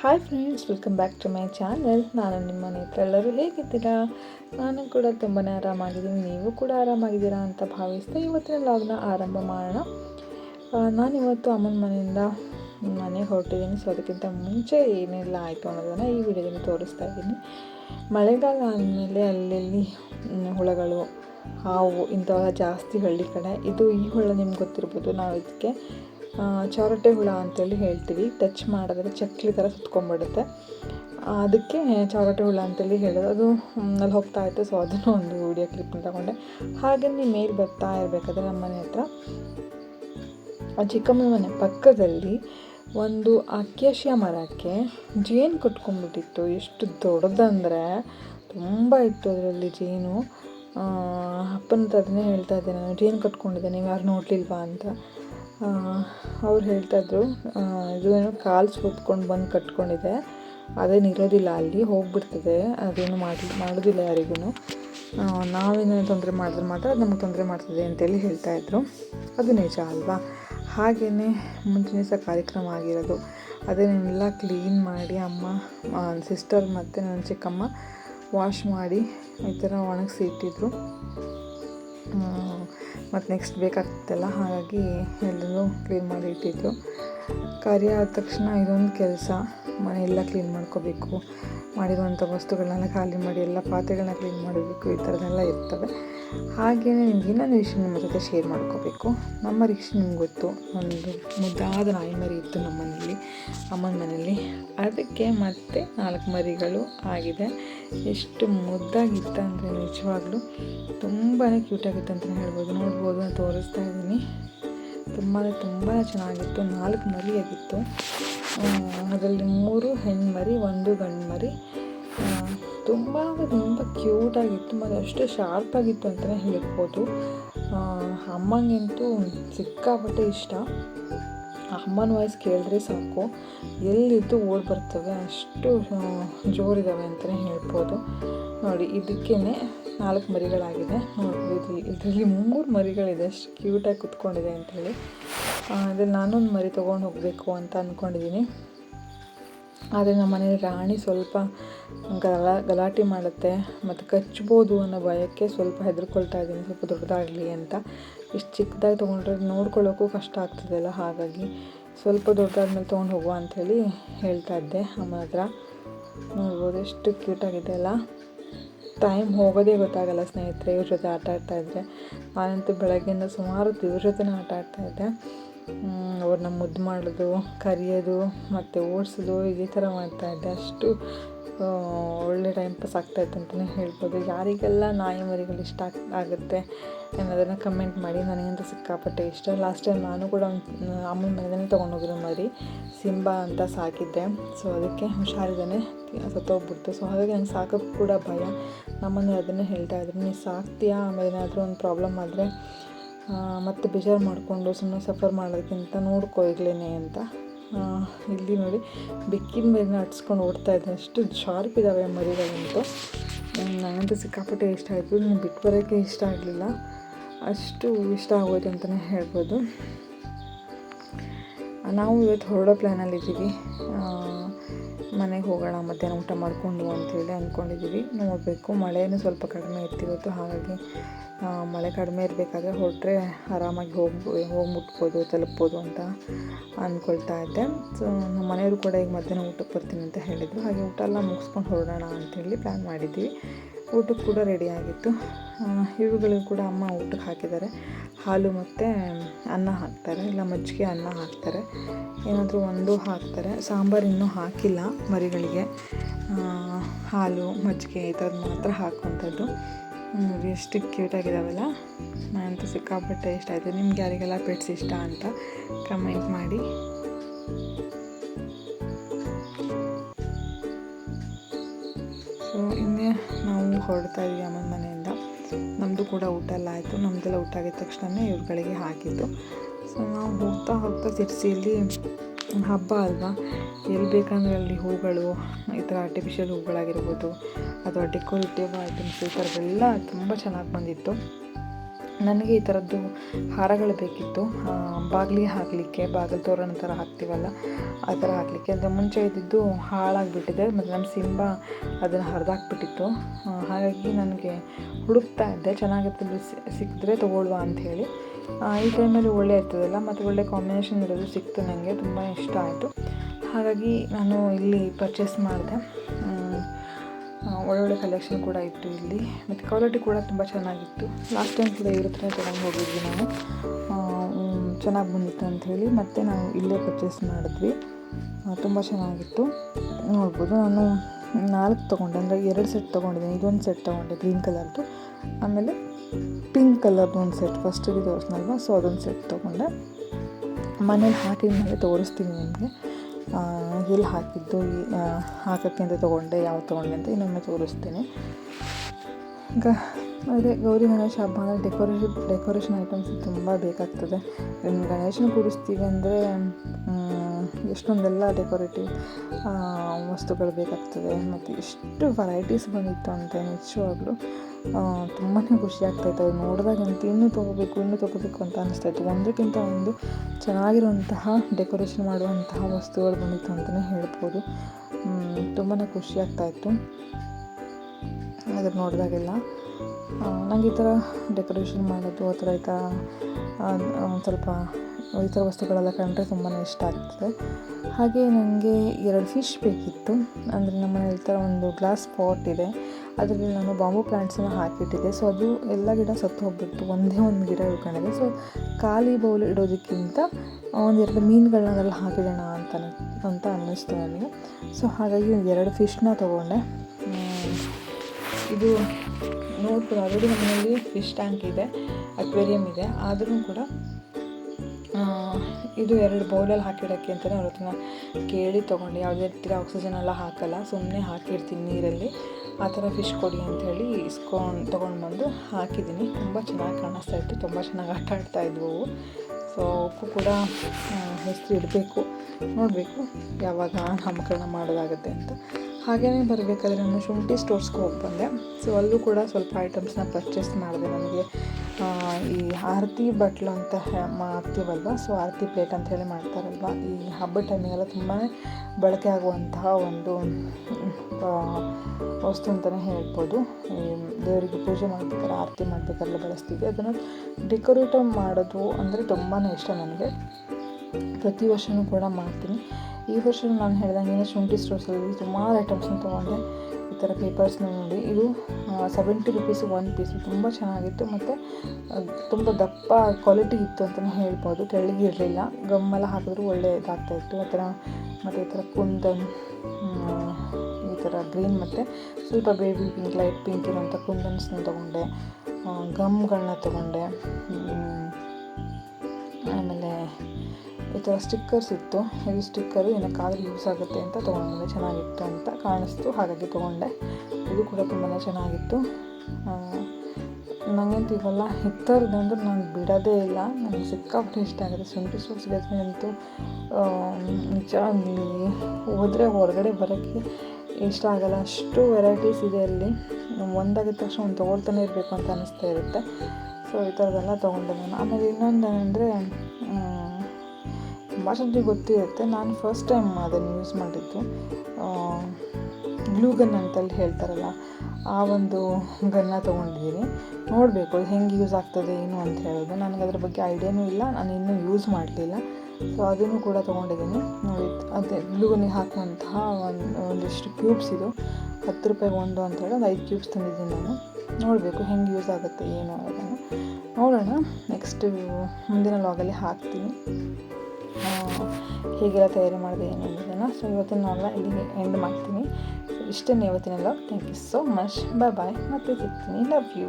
Hi friends welcome back to my channel ನಾನು ನಿಮ್ಮ ನೇತ್ರ ಎಲ್ಲರೂ ಹೇಗಿದ್ದೀರಾ? ನಾನು ಕೂಡ ತುಂಬಾ ಆರಾಮಾಗಿದ್ದೀನಿ. ನೀವು ಕೂಡ ಆರಾಮಾಗಿದ್ದೀರಾ ಅಂತ ಭಾವಿಸ್ತಾ ಇವತ್ತಿನ ಲಾಗ್ನ ಆರಂಭ ಮಾಡೋಣ. ನಾನಿವತ್ತು ಅಮ್ಮನ ಮನೆಯಿಂದ ಮನೆಗೆ ಹೊರಟಿದ್ದೀನಿ. ಸೊ ಅದಕ್ಕಿಂತ ಮುಂಚೆ ಏನೆಲ್ಲ ಆಯಿತು ಅನ್ನೋದನ್ನು ಈ ವಿಡಿಯೋದಲ್ಲಿ ತೋರಿಸ್ತಾ ಇದ್ದೀನಿ. ಮಳೆಗಾಲ ಆದಮೇಲೆ ಅಲ್ಲಲ್ಲಿ ಹುಳಗಳು, ಹಾವು ಇಂಥವೆಲ್ಲ ಜಾಸ್ತಿ ಹಳ್ಳಿ ಕಡೆ. ಇದು ಈ ಹುಳ ನಿಮ್ಗೆ ಗೊತ್ತಿರ್ಬೋದು. ನಾವು ಇದಕ್ಕೆ ಚೊರಟೆ ಹುಳ ಅಂತೇಳಿ ಹೇಳ್ತೀವಿ. ಟಚ್ ಮಾಡಿದ್ರೆ ಚಕ್ಲಿ ಥರ ಸುತ್ಕೊಂಡ್ಬಿಡುತ್ತೆ. ಅದಕ್ಕೆ ಚೌರಟೆ ಹುಳ ಅಂತೇಳಿ ಹೇಳೋದು. ಅದು ಅಲ್ಲಿ ಹೋಗ್ತಾ ಇತ್ತು. ಸೊ ಅದನ್ನು ಒಂದು ವಿಡಿಯೋ ಕ್ಲಿಪ್ ತಗೊಂಡೆ. ಹಾಗೆ ಮೇಲೆ ಬರ್ತಾ ಇರಬೇಕಾದ್ರೆ ನಮ್ಮ ಮನೆ ಹತ್ರ. ಆ ಚಿಕ್ಕಮ್ಮನ ಮನೆ ಪಕ್ಕದಲ್ಲಿ ಒಂದು ಅಕ್ಯೇಶಿಯ ಮರಕ್ಕೆ ಜೇನು ಕಟ್ಕೊಂಡ್ಬಿಟ್ಟಿತ್ತು. ಎಷ್ಟು ದೊಡ್ಡದಂದರೆ ತುಂಬ ಇತ್ತು ಅದರಲ್ಲಿ ಜೇನು. ಅಪ್ಪನ ಹತ್ರ ಅದನ್ನೇ ಹೇಳ್ತಾ ಇದ್ದೆ ನಾನು ಜೇನು ಕಟ್ಕೊಂಡಿದ್ದೆ. ನೀವು ಯಾರು ನೋಡಲಿಲ್ವಾ ಅಂತ. ಅವ್ರು ಹೇಳ್ತಾಯಿದ್ರು ಇದು ಏನೋ ಕಾಲು ಸುತ್ಕೊಂಡು ಬಂದು ಕಟ್ಕೊಂಡಿದೆ. ಅದೇನು ಇರೋದಿಲ್ಲ, ಅಲ್ಲಿ ಹೋಗ್ಬಿಡ್ತದೆ. ಅದೇನು ಮಾಡಿ, ಮಾಡೋದಿಲ್ಲ ಯಾರಿಗೂ ನಾವೇನೋ ತೊಂದರೆ ಮಾಡಿದ್ರೆ ಮಾತ್ರ ಅದು ನಮ್ಗೆ ತೊಂದರೆ ಮಾಡ್ತದೆ ಅಂತೇಳಿ ಹೇಳ್ತಾಯಿದ್ರು ಅದು ನಿಜ ಅಲ್ವಾ? ಹಾಗೆಯೇ ಮುಂಚಿನ ದಿವಸ ಕಾರ್ಯಕ್ರಮ ಆಗಿರೋದು. ಅದನ್ನೆಲ್ಲ ಕ್ಲೀನ್ ಮಾಡಿ ಅಮ್ಮ ಸಿಸ್ಟರ್ ಮತ್ತು ನನ್ನ ಚಿಕ್ಕಮ್ಮ ವಾಶ್ ಮಾಡಿ ಈ ಥರ ಒಣಗಿಸಿ ಇಟ್ಟಿದ್ರು. ಮತ್ತು ನೆಕ್ಸ್ಟ್ ಬೇಕಾಗ್ತಿತ್ತಲ್ಲ ಹಾಗಾಗಿ ಎಲ್ಲರೂ ಕ್ಲೀನ್ ಮಾಡಿ ಇಟ್ಟಿದ್ದು. ಕಾರ್ಯ ಆದ ತಕ್ಷಣ ಇದೊಂದು ಕೆಲಸ. ಮನೆಯೆಲ್ಲ ಕ್ಲೀನ್ ಮಾಡ್ಕೋಬೇಕು. ಮಾಡಿರುವಂಥ ವಸ್ತುಗಳನ್ನ ಖಾಲಿ ಮಾಡಿ ಎಲ್ಲ ಪಾತ್ರೆಗಳನ್ನ ಕ್ಲೀನ್ ಮಾಡಬೇಕು. ಈ ಥರದ್ದೆಲ್ಲ ಇರ್ತವೆ. ಹಾಗೆಯೇ ನಿಮ್ಗೆ ಇನ್ನೊಂದು ವಿಷಯ ನಿಮ್ಮ ಜೊತೆ ಶೇರ್ ಮಾಡ್ಕೋಬೇಕು. ನಮ್ಮ ರಿಕ್ಷೆ ನಿಮ್ಗೆ ಗೊತ್ತು. ಒಂದು ಮುದ್ದಾದ ನಾಯಿ ಮರಿ ಇತ್ತು ನಮ್ಮ ಮನೆಯಲ್ಲಿ ಅಮ್ಮನ ಮನೆಯಲ್ಲಿ ಅದಕ್ಕೆ ಮತ್ತೆ ನಾಲ್ಕು ಮರಿಗಳು ಆಗಿದೆ. ಎಷ್ಟು ಮುದ್ದಾಗಿತ್ತು ಅಂದರೆ ನಿಜವಾಗ್ಲೂ ತುಂಬಾ ಕ್ಯೂಟಾಗಿತ್ತು ಅಂತಲೇ ಹೇಳ್ಬೋದು. ನೋಡ್ಬೋದು, ನಾನು ತೋರಿಸ್ತಾ ಇದ್ದೀನಿ. ತುಂಬ ತುಂಬ ಚೆನ್ನಾಗಿತ್ತು. ನಾಲ್ಕು ಮರಿ ಆಗಿತ್ತು. ಅದರಲ್ಲಿ ಮೂರು ಹೆಣ್ಣು ಮರಿ ಒಂದು ಗಂಡು ಮರಿ ತುಂಬ ಅಂದರೆ ತುಂಬ ಕ್ಯೂಟಾಗಿತ್ತು ಮತ್ತು ಅಷ್ಟು ಶಾರ್ಪಾಗಿತ್ತು ಅಂತಲೇ ಹೇಳ್ಬೋದು. ಅಮ್ಮಂಗಂತೂ ಸಿಕ್ಕಾಪಟ್ಟೆ ಇಷ್ಟ. ಅಮ್ಮನ ವಾಯ್ಸ್ ಕೇಳಿದ್ರೆ ಸಾಕು. ಎಲ್ಲಿದ್ದು ಓಡಿ ಬರ್ತವೆ, ಅಷ್ಟು ಜೋರಿದ್ದಾವೆ ಅಂತಲೇ ಹೇಳ್ಬೋದು. ನೋಡಿ ಇದಕ್ಕೇ ನಾಲ್ಕು ಮರಿಗಳಾಗಿದೆ. ನೋಡಿ ಇದರಲ್ಲಿ ಮೂರು ಮರಿಗಳಿದೆ. ಅಷ್ಟು ಕ್ಯೂಟಾಗಿ ಕುತ್ಕೊಂಡಿದೆ ಅಂಥೇಳಿ ಅದ್ರಲ್ಲಿ ನಾನೊಂದು ಮರಿ ತೊಗೊಂಡು ಹೋಗಬೇಕು ಅಂತ ಅಂದ್ಕೊಂಡಿದ್ದೀನಿ ಆದರೆ ನಮ್ಮ ಮನೇಲಿ ರಾಣಿ ಸ್ವಲ್ಪ ಗಲಾ ಗಲಾಟೆ ಮಾಡುತ್ತೆ ಮತ್ತು ಕಚ್ಬೋದು ಅನ್ನೋ ಭಯಕ್ಕೆ ಸ್ವಲ್ಪ ಹೆದರ್ಕೊಳ್ತಾ ಇದ್ದೀನಿ ಸ್ವಲ್ಪ ದೊಡ್ಡದಾಗಲಿ ಅಂತ. ಇಷ್ಟು ಚಿಕ್ಕದಾಗಿ ತೊಗೊಂಡ್ರೆ ನೋಡ್ಕೊಳ್ಳೋಕ್ಕೂ ಕಷ್ಟ ಆಗ್ತದಲ್ಲ ಹಾಗಾಗಿ ಸ್ವಲ್ಪ ದೊಡ್ಡದಾದ್ಮೇಲೆ ತೊಗೊಂಡು ಹೋಗುವ ಅಂಥೇಳಿ ಹೇಳ್ತಾ ಇದ್ದೆ. ಅಮ್ಮನ ಹತ್ರ ನೋಡ್ಬೋದು ಎಷ್ಟು ಕ್ಯೂಟಾಗಿದೆ ಅಲ್ಲ. ಟೈಮ್ ಹೋಗೋದೇ ಗೊತ್ತಾಗಲ್ಲ ಸ್ನೇಹಿತರೆ ಇವ್ರ ಜೊತೆ ಆಟ ಆಡ್ತಾಯಿದ್ರೆ ನಾನಂತೂ ಬೆಳಗ್ಗೆಯಿಂದ ಸುಮಾರು ಇವ್ರ ಜೊತೆನೇ ಆಟ ಆಡ್ತಾ ಇದ್ದೆ. ಮ್, ಅವ್ರನ್ನ ಮುದ್ದು ಮಾಡೋದು, ಕರಿಯೋದು, ಮತ್ತು ಓಡಿಸೋದು, ಈ ಥರ ಮಾಡ್ತಾ ಇದ್ದೆ. ಅಷ್ಟು ಒಳ್ಳೆ ಟೈಮ್ ಪಾಸ್ ಆಗ್ತಾಯಿತ್ತು ಅಂತಲೇ ಹೇಳ್ಬೋದು. ಯಾರಿಗೆಲ್ಲ ನಾಯಿ ಮರಿಗಳು ಇಷ್ಟ ಆಗ್, ಆಗುತ್ತೆ ಅನ್ನೋದನ್ನು ಕಮೆಂಟ್ ಮಾಡಿ. ನನಗಂತೂ ಸಿಕ್ಕಾಪಟ್ಟೆ ಇಷ್ಟ. ಲಾಸ್ಟ್ ಟೈಮ್ ನಾನು ಕೂಡ ಅಮ್ಮನ ಮನೆಯಲ್ಲೇ ತೊಗೊಂಡೋಗಿರೋ ಮರಿ, ಸಿಂಬಾ ಅಂತ ಸಾಕಿದ್ದೆ. ಸೊ ಅದಕ್ಕೆ ಹುಷಾರಿದ್ದಾನೆ, ಸತ್ತೋಗ್ಬಿಡ್ತು. ಸೊ ಹಾಗಾಗಿ ನಂಗೆ ಸಾಕೋಕ್ಕೆ ಕೂಡ ಭಯ. ನಮ್ಮನೆ ಅದನ್ನೇ ಹೇಳ್ತಾ ಇದ್ರು. ನೀನು ಸಾಕ್ತೀಯಾ? ಆಮೇಲೆ ಏನಾದರೂ ಒಂದು ಪ್ರಾಬ್ಲಮ್ ಆದರೆ ಮತ್ತೆ ಬೇಜಾರು ಮಾಡಿಕೊಂಡು ಸುಮ್ಮನೆ ಸಫರ್ ಮಾಡೋದಕ್ಕಿಂತ ನೋಡ್ಕೋ ಈಗಲೇ ಅಂತ. ಇಲ್ಲಿ ನೋಡಿ, ಬೆಕ್ಕಿನ ಮೇಲೆ ಅಟ್ಸ್ಕೊಂಡು ಓಡ್ತಾ ಇದ್ದೆ. ಅಷ್ಟು ಶಾರ್ಪ್ ಇದ್ದಾವೆ ಮರಿಗಳಂತೂ. ನನಗಂತೂ ಸಿಕ್ಕಾಪಟ್ಟೆ ಇಷ್ಟ ಆಯಿತು. ನನಗೆ ಬಿಟ್ಟು ಬರೋಕ್ಕೆ ಇಷ್ಟ ಆಗಲಿಲ್ಲ. ಅಷ್ಟು ಇಷ್ಟ ಆಗೋಯ್ತು ಅಂತಲೇ ಹೇಳ್ಬೋದು. ನಾವು ಇವತ್ತು ಹೊರಡೋ ಪ್ಲ್ಯಾನಲ್ಲಿದ್ದೀವಿ ಮನೆಗೆ ಹೋಗೋಣ, ಮಧ್ಯಾಹ್ನ ಊಟ ಮಾಡಿಕೊಂಡು ಅಂತೇಳಿ ಅಂದ್ಕೊಂಡಿದ್ದೀವಿ ನೋಡಬೇಕು ಮಳೆಯೂ ಸ್ವಲ್ಪ ಕಡಿಮೆ ಇರ್ತಿವತ್ತು ಹಾಗಾಗಿ ಮಳೆ ಕಡಿಮೆ ಇರಬೇಕಾದ್ರೆ ಹೊರಟ್ರೆ ಆರಾಮಾಗಿ ಹೋಗಿ ಹೋಗಿ ಮುಟ್ಬೋದು ತಲುಪ್ಬೋದು ಅಂತ ಅಂದ್ಕೊಳ್ತಾ ಇದ್ದೆ. ಸೊ ನಮ್ಮ ಮನೆಯವರು ಕೂಡ ಈಗ ಮಧ್ಯಾಹ್ನ ಊಟಕ್ಕೆ ಬರ್ತೀನಿ ಅಂತ ಹೇಳಿದರು. ಹಾಗೆ ಊಟ ಎಲ್ಲ ಮುಗಿಸ್ಕೊಂಡು ಹೊರಡೋಣ ಅಂತೇಳಿ ಪ್ಲ್ಯಾನ್ ಮಾಡಿದ್ದೀವಿ. ಊಟಕ್ಕೆ ಕೂಡ ರೆಡಿ ಆಗಿತ್ತು. ಕೂಡ ಅಮ್ಮ ಊಟಕ್ಕೆ ಹಾಕಿದ್ದಾರೆ. ಹಾಲು ಮತ್ತು ಅನ್ನ ಹಾಕ್ತಾರೆ, ಇಲ್ಲ ಮಜ್ಜಿಗೆ ಅನ್ನ ಹಾಕ್ತಾರೆ. ಏನಾದರೂ ಒಂದು ಹಾಕ್ತಾರೆ. ಸಾಂಬಾರು ಇನ್ನೂ ಹಾಕಿಲ್ಲ ಮರಿಗಳಿಗೆ. ಹಾಲು, ಮಜ್ಜಿಗೆ ಈ ಥರದ್ದು ಮಾತ್ರ ಹಾಕುವಂಥದ್ದು. ಎಷ್ಟು ಕ್ಯೂಟಾಗಿದ್ದಾವಲ್ಲ ನಾನಂತೂ ಸಿಕ್ಕಾಪಟ್ಟೆ ಇಷ್ಟ ಆಯಿತು. ನಿಮ್ಗೆ ಯಾರಿಗೆಲ್ಲ ಪೆಟ್ಸ್ ಇಷ್ಟ ಅಂತ ಕಮೆಂಟ್ ಮಾಡಿ. ಸೊ ಇನ್ನೇ ನಾವು ಹೊರಡ್ತಾ ಇದ್ವಿ ಅಮ್ಮನ ಮನೆಯಿಂದ. ನಮ್ಮದು ಕೂಡ ಊಟ ಎಲ್ಲ ಆಯಿತು. ನಮ್ಮದೆಲ್ಲ ಊಟ ಆಗಿದ ತಕ್ಷಣವೇ ಇವ್ರುಗಳಿಗೆ ಹಾಕಿದ್ದು. ಸೊ ನಾವು ಹೋಗ್ತಾ ಹೋಗ್ತಾ ಸಿರ್ಸಿಯಲ್ಲಿ ಹಬ್ಬ ಅಲ್ವಾ? ಎಲ್ಲಿ ಬೇಕಂದ್ರೆ ಅಲ್ಲಿ ಹೂಗಳು, ಈ ಥರ ಆರ್ಟಿಫಿಷಿಯಲ್ ಹೂಗಳಾಗಿರ್ಬೋದು, ಅಥವಾ ಡೆಕೋರೇಟಿವ್ ಐಟಮ್ಸ್ ಈ ಥರದ್ದೆಲ್ಲ ತುಂಬ ಚೆನ್ನಾಗಿ ಬಂದಿತ್ತು. ನನಗೆ ಈ ಥರದ್ದು ಹಾರಗಳು ಬೇಕಿತ್ತು. ಬಾಗಿಲಿ ಹಾಕಲಿಕ್ಕೆ, ಬಾಗಿಲು ತೋರಣ ಥರ ಹಾಕ್ತೀವಲ್ಲ, ಆ ಥರ ಹಾಕಲಿಕ್ಕೆ. ಅಂದರೆ ಮುಂಚೆ ಇದ್ದಿದ್ದು ಹಾಳಾಗಿಬಿಟ್ಟಿದೆ, ಮತ್ತು ನಮ್ಮ ಸಿಂಬ ಅದನ್ನು ಹರಿದಾಕ್ಬಿಟ್ಟಿತ್ತು. ಹಾಗಾಗಿ ನನಗೆ ಹುಡುಕ್ತಾ ಇದ್ದೆ. ಚೆನ್ನಾಗಿರ್ತದೆ ಸಿಕ್ಕಿದ್ರೆ ತೊಗೊಳ್ಳುವ ಅಂಥೇಳಿ ಈ ಟೈಮಲ್ಲಿ ಒಳ್ಳೆ ಇರ್ತದಲ್ಲ, ಮತ್ತು ಒಳ್ಳೆ ಕಾಂಬಿನೇಷನ್ ಇರೋದು ಸಿಕ್ತು ನನಗೆ ತುಂಬ ಇಷ್ಟ ಆಯಿತು. ಹಾಗಾಗಿ ನಾನು ಇಲ್ಲಿ ಪರ್ಚೇಸ್ ಮಾಡಿದೆ. ಒಳ್ಳೊಳ್ಳೆ ಕಲೆಕ್ಷನ್ ಕೂಡ ಇತ್ತು ಇಲ್ಲಿ. ಮತ್ತು ಕ್ವಾಲಿಟಿ ಕೂಡ ತುಂಬ ಚೆನ್ನಾಗಿತ್ತು. ಲಾಸ್ಟ್ ಟೈಮ್ ಕೂಡ ಇರೋ ಥರ ತೊಗೊಂಡು ಹೋಗಿದ್ವಿ ನಾವು. ಚೆನ್ನಾಗಿ ಬಂದಿತ್ತು ಅಂಥೇಳಿ ಮತ್ತು ನಾವು ಇಲ್ಲೇ ಪರ್ಚೇಸ್ ಮಾಡಿದ್ವಿ. ತುಂಬ ಚೆನ್ನಾಗಿತ್ತು. ನೋಡ್ಬೋದು, ನಾನು ನಾಲ್ಕು ತೊಗೊಂಡೆ, ಅಂದರೆ ಎರಡು ಸೆಟ್ ತೊಗೊಂಡಿದ್ದೀನಿ. ಇದೊಂದು ಸೆಟ್ ತೊಗೊಂಡೆ ಗ್ರೀನ್ ಕಲರ್ದು ಆಮೇಲೆ ಪಿಂಕ್ ಕಲರ್ದು ಒಂದು ಸೆಟ್ ಫಸ್ಟಿಗೆ ತೋರಿಸ್ನಲ್ವ? ಸೊ ಅದೊಂದು ಸೆಟ್ ತೊಗೊಂಡೆ. ಮನೇಲಿ ಹಾಕಿದ ಮೇಲೆ ತೋರಿಸ್ತೀನಿ ನಿಮಗೆ. ಎಲ್ಲಿ ಹಾಕಿದ್ದು ಹಾಕೋಕ್ಕೆ ಅಂತ ತೊಗೊಂಡೆ ಯಾವ್ದು ತೊಗೊಂಡೆ ಅಂತ ಇನ್ನೊಮ್ಮೆ ತೋರಿಸ್ತೀನಿ. ಈಗ ಅದೇ ಗೌರಿ ಗಣೇಶ ಹಬ್ಬ ಅಂದರೆ ಡೆಕೋರೇಷನ್ ಡೆಕೋರೇಷನ್ ಐಟಮ್ಸ್ ತುಂಬ ಬೇಕಾಗ್ತದೆ. ಗಣೇಶನ ಕೂರಿಸ್ತೀವಿ ಅಂದರೆ ಎಷ್ಟೊಂದೆಲ್ಲ ಡೆಕೋರೇಟಿವ್ ವಸ್ತುಗಳು ಬೇಕಾಗ್ತದೆ. ಮತ್ತು ಎಷ್ಟು ವೆರೈಟೀಸ್ ಬಂದಿತ್ತು ಅಂತ ನಿಜವಾಗ್ಲೂ ತುಂಬಾ ಖುಷಿ ಆಗ್ತಾಯಿತ್ತು ಅದು ನೋಡಿದಾಗಂತೂ ಇನ್ನೂ ತೊಗೋಬೇಕು ಇನ್ನೂ ತೊಗೋಬೇಕು ಅಂತ ಅನಿಸ್ತಾಯಿತ್ತು ಒಂದಕ್ಕಿಂತ ಒಂದು ಚೆನ್ನಾಗಿರುವಂತಹ ಡೆಕೋರೇಷನ್ ಮಾಡುವಂತಹ ವಸ್ತುಗಳು ಬಂದಿತ್ತು ಅಂತಲೇ ಹೇಳ್ಬೋದು. ತುಂಬಾ ಖುಷಿ ಆಗ್ತಾಯಿತ್ತು ಅದನ್ನು ನೋಡಿದಾಗೆಲ್ಲ. ನನಗೆ ಈ ಥರ ಡೆಕೋರೇಷನ್ ಮಾಡೋದು, ಆ ಥರ ಈ ಥರ ಸ್ವಲ್ಪ ಈ ಥರ ವಸ್ತುಗಳೆಲ್ಲ ಕಂಡ್ರೆ ತುಂಬಾ ಇಷ್ಟ ಆಗ್ತದೆ. ಹಾಗೆ ನನಗೆ ಎರಡು ಫಿಶ್ ಬೇಕಿತ್ತು. ಅಂದರೆ ನಮ್ಮ ಮನೇಲಿ ಥರ ಒಂದು ಗ್ಲಾಸ್ ಪಾಟ್ ಇದೆ. ಅದರಲ್ಲಿ ನಾನು ಬಾಂಬು ಪ್ಲಾಂಟ್ಸನ್ನು ಹಾಕಿಟ್ಟಿದ್ದೆ. ಸೊ ಅದು ಎಲ್ಲ ಗಿಡ ಸತ್ತು ಹೋಗ್ಬಿಟ್ಟು ಒಂದೇ ಒಂದು ಗಿಡ ಇಟ್ಕೊಂಡಿದೆ ಸೊ ಖಾಲಿ ಬೌಲ್ ಇಡೋದಕ್ಕಿಂತ ಒಂದೆರಡು ಮೀನುಗಳನ್ನ ಅದರಲ್ಲಿ ಹಾಕಿಡೋಣ ಅಂತ ಅಂತ ಅನ್ನಿಸ್ತು ನನಗೆ. ಸೊ ಹಾಗಾಗಿ ಎರಡು ಫಿಶ್ನ ತೊಗೊಂಡೆ. ಇದು ನೋಡ್ಬೋದು ಆಲ್ರೆಡಿ ನಮ್ಮಲ್ಲಿ ಫಿಶ್ ಟ್ಯಾಂಕ್ ಇದೆ ಅಕ್ವೇರಿಯಮ್ ಇದೆ. ಆದರೂ ಕೂಡ ಇದು ಎರಡು ಬೌಲಲ್ಲಿ ಹಾಕಿಡೋಕ್ಕೆ ಅಂತಲೇ ಅವ್ರ ಹತ್ರ ಕೇಳಿ ತೊಗೊಂಡು, ಯಾವುದೇ ರೀತಿ ಆಕ್ಸಿಜನ್ ಎಲ್ಲ ಹಾಕಲ್ಲ ಸುಮ್ಮನೆ ಹಾಕಿರ್ತೀನಿ ನೀರಲ್ಲಿ. ಆ ಥರ ಫಿಶ್ ಕೊಡಿ ಅಂಥೇಳಿ ಇಸ್ಕೊಂಡು ತೊಗೊಂಡು ಬಂದು ಹಾಕಿದ್ದೀನಿ. ತುಂಬ ಚೆನ್ನಾಗಿ ಕಾಣಿಸ್ತಾ ಇತ್ತು, ತುಂಬ ಚೆನ್ನಾಗಿ ಆಟ ಆಡ್ತಾ ಇದ್ವು ಸೊ ಅವಕ್ಕೂ ಕೂಡ ಹೆಸರು ಇಡಬೇಕು. ನೋಡಬೇಕು ಯಾವಾಗ ನಾಮಕರಣ ಮಾಡೋದಾಗುತ್ತೆ ಅಂತ. ಹಾಗೆಯೇ ಬರಬೇಕಾದ್ರೆ ನಾನು ಶುಂಠಿ ಸ್ಟೋರ್ಸ್ಗೆ ಹೋಗಿ ಬಂದೆ. ಸೊ ಅಲ್ಲೂ ಕೂಡ ಸ್ವಲ್ಪ ಐಟಮ್ಸ್ನ ಪರ್ಚೇಸ್ ಮಾಡಿದೆ ನನಗೆ ಈ ಆರತಿ ಬಟ್ಲು ಅಂತ ಮಾಡ್ತೀವಲ್ವ ಸೊ ಆರತಿ ಪ್ಲೇಟ್ ಅಂತ ಹೇಳಿ ಮಾಡ್ತಾರಲ್ವ? ಈ ಹಬ್ಬದ ಟೈಮಿಗೆಲ್ಲ ತುಂಬಾ ಬಳಕೆ ಆಗುವಂತಹ ಒಂದು ವಸ್ತು ಅಂತಲೇ ಹೇಳ್ಬೋದು. ದೇವರಿಗೆ ಪೂಜೆ ಮಾಡಬೇಕಾದ್ರೆ ಆರತಿ ಮಾಡಬೇಕಾದ್ರೆ ಬಳಸ್ತೀವಿ. ಅದನ್ನು ಡೆಕೋರೇಟ್ ಮಾಡೋದು ಅಂದರೆ ತುಂಬಾ ಇಷ್ಟ ನನಗೆ. ಪ್ರತಿ ವರ್ಷವೂ ಕೂಡ ಮಾಡ್ತೀನಿ. ಈ ವರ್ಷ ನಾನು ಹೇಳ್ದಂಗೆ ಶುಂಠಿ ಸ್ಟೋರ್ಸಲ್ಲಿ ಸುಮಾರು ಐಟಮ್ಸ್ನ ತೊಗೊಂಡೆ. ಈ ಥರ ಪೇಪರ್ಸ್ನ ನೋಡಿ. ಇದು ಸೆವೆಂಟಿ ರುಪೀಸ್ ಒನ್ ಪೀಸು ತುಂಬ ಚೆನ್ನಾಗಿತ್ತು. ಮತ್ತು ತುಂಬ ದಪ್ಪ ಕ್ವಾಲಿಟಿ ಇತ್ತು ಅಂತಲೇ ಹೇಳ್ಬೋದು. ತೆಳ್ಳಗೆ ಇರಲಿಲ್ಲ. ಗಮ್ಮೆಲ್ಲ ಹಾಕಿದ್ರು ಒಳ್ಳೆಯದಾಗ್ತಾ ಇತ್ತು. ಆ ಥರ ಮತ್ತು ಈ ಥರ ಕುಂದನ್ ಈ ಥರ ಗ್ರೀನ್ ಮತ್ತು ಸ್ವಲ್ಪ ಬೇಬಿ ಪಿಂಕ್ ಲೈಟ್ ಪಿಂಕ್ ಇರೋಂಥ ಕುಂದನ್ಸ್ನ ತೊಗೊಂಡೆ. ಗಮ್ಗಳನ್ನ ತೊಗೊಂಡೆ. ಆಮೇಲೆ ಈ ಥರ ಸ್ಟಿಕ್ಕರ್ಸ್ ಇತ್ತು. ಇದು ಸ್ಟಿಕ್ಕರು ಏನಕ್ಕಾದರೂ ಯೂಸ್ ಆಗುತ್ತೆ ಅಂತ ತೊಗೊಂಡೆ ಚೆನ್ನಾಗಿತ್ತು ಅಂತ ಕಾಣಿಸ್ತು. ಹಾಗಾಗಿ ತೊಗೊಂಡೆ. ಇದು ಕೂಡ ತುಂಬಾ ಚೆನ್ನಾಗಿತ್ತು. ನನಗಂತೂ ಇವೆಲ್ಲ ಅಂದರೆ ನಾನು ಬಿಡೋದೇ ಇಲ್ಲ. ನನಗೆ ಸಿಕ್ಕಾಪಟ್ಟೆ ಇಷ್ಟ ಆಗುತ್ತೆ. ಶುಂಠಿ ಬೇಕು ಅಂತೂ ನಿಜ ಹೋದರೆ ಹೊರಗಡೆ ಬರೋಕ್ಕೆ ಇಷ್ಟ ಆಗಲ್ಲ. ಅಷ್ಟು ವೆರೈಟೀಸ್ ಇದೆ ಅಲ್ಲಿ. ಒಂದಾಗಿದ ತಕ್ಷಣ ಒಂದು ತೊಗೊಳ್ತಾನೆ ಇರಬೇಕು ಅಂತ ಅನ್ನಿಸ್ತಾ ಇರುತ್ತೆ. ಸೊ ಈ ಥರದ್ದೆಲ್ಲ ತೊಗೊಂಡೆ ನಾನು. ಆಮೇಲೆ ಇನ್ನೊಂದು ಏನಂದರೆ ತುಂಬ ಜನರಿಗೆ ಗೊತ್ತಿರುತ್ತೆ ನಾನು ಫಸ್ಟ್ ಟೈಮ್ ಅದನ್ನು ಯೂಸ್ ಮಾಡಿದ್ದು. ಗ್ಲೂ ಗನ್ ಅಂತಲ್ಲಿ ಹೇಳ್ತಾರಲ್ಲ, ಆ ಒಂದು ಗನ್ನ ತೊಗೊಂಡಿದ್ದೀನಿ. ನೋಡಬೇಕು ಹೆಂಗೆ ಯೂಸ್ ಆಗ್ತದೆ, ಏನು ಅಂತ ಹೇಳೋದು. ನನಗೆ ಅದ್ರ ಬಗ್ಗೆ ಐಡಿಯಾನೂ ಇಲ್ಲ, ನಾನು ಇನ್ನೂ ಯೂಸ್ ಮಾಡಲಿಲ್ಲ. ಸೊ ಅದನ್ನು ಕೂಡ ತೊಗೊಂಡಿದ್ದೀನಿ. ನೋಡಿ, ಅದೇ ಗ್ಲೂ ಗನ್ನಿಗೆ ಹಾಕುವಂತಹ ಒಂದು, ಒಂದಿಷ್ಟು ಕ್ಯೂಬ್ಸ್ ಇದು. ಹತ್ತು ರೂಪಾಯಿ ಒಂದು ಅಂತ ಹೇಳಿ ಒಂದು ಐದು ಕ್ಯೂಬ್ಸ್ ತಂದಿದ್ದೀನಿ ನಾನು. ನೋಡಬೇಕು ಹೆಂಗೆ ಯೂಸ್ ಆಗುತ್ತೆ, ಏನು ಅದನ್ನು ನೋಡೋಣ. ನೆಕ್ಸ್ಟ್ ಮುಂದಿನ ಲಾಗಲ್ಲಿ ಹಾಕ್ತೀನಿ. ಹೇಗೆಲ್ಲ ತಯಾರಿ ಮಾಡಿದೆ ಏನು ಅನ್ನೋದನ್ನು ಸೊ ಇವತ್ತಿನ ನಾವೆಲ್ಲ ಇಲ್ಲಿಗೆ ಎಂಡ್ ಮಾಡ್ತೀನಿ. ಇಷ್ಟೇ ಇವತ್ತಿನ log thank you so much bye bye ಮತ್ತೆ ಸಿಗ್ತೀನಿ. Love you